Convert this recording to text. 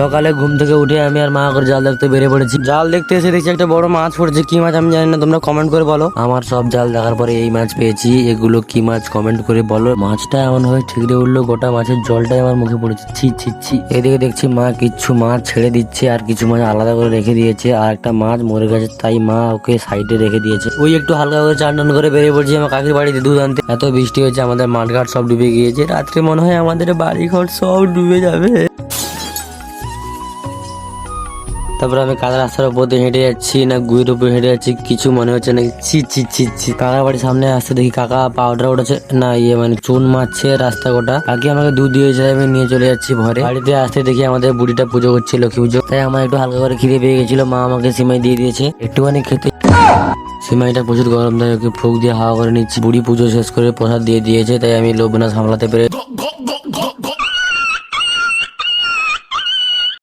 সকালে ঘুম থেকে উঠে আমি আর মা করে জাল দেখতে বেরিয়ে পড়েছি। জাল দেখতে এসে দেখছি একটা বড় মাছ পড়েছে। কি মাছ আমি জানি না, তোমরা কমেন্ট করে বলো। আমার সব জাল দেখার পরে এই মাছ পেয়েছি। এগুলো কি মাছ কমেন্ট করে বলো। মাছটা এমন ভাবে ঠিকরে উঠল, গোটা মাছের জলটাই আমার মুখে পড়েছে। ছি ছি ছি। এদিকে দেখছি মা কিছু মাছ ছেড়ে দিচ্ছে আর কিছু মাছ আলাদা করে রেখে দিয়েছে। আর একটা মাছ মরে গেছে, তাই মা ওকে সাইডে রেখে দিয়েছে। ওই একটু হালকা করে চান টান করে বেরিয়ে পড়ছি আমার কাকির বাড়িতে দুধ আনতে। এত বৃষ্টি হয়েছে, আমাদের মাঠঘাট সব ডুবে গিয়েছে। রাত্রে মনে হয় আমাদের বাড়ি ঘর সব ডুবে যাবে। তারপর আমি কাদা রাস্তার উপর দিয়ে হেঁটে যাচ্ছি, না গুইয়ের উপর হেঁটে যাচ্ছি, কিছু মনে হচ্ছে না, ছি ছি চি ছি। কাকার বাড়ির সামনে আসতে দেখি কাকা পাউডার উঠেছে না ইয়ে মানে চুন মারছে রাস্তা গোটা কাকি আমাকে দুধ দিয়েছে আমি নিয়ে চলে যাচ্ছি ঘরে। বাড়িতে আসতে দেখি আমাদের বুড়িটা পুজো করছে লক্ষ্মী পুজো। তাই আমার একটু হালকা করে খিদে পেয়ে গেছিল, মা আমাকে সিমাই দিয়ে দিয়েছে। একটুখানি খেতে সিমাইটা প্রচুর গরম তাই ওকে ফুক দিয়ে হাওয়া করে নিচ্ছি। বুড়ি পুজো শেষ করে প্রসাদ দিয়ে দিয়েছে, তাই আমি লোভ না সামলাতে পেরে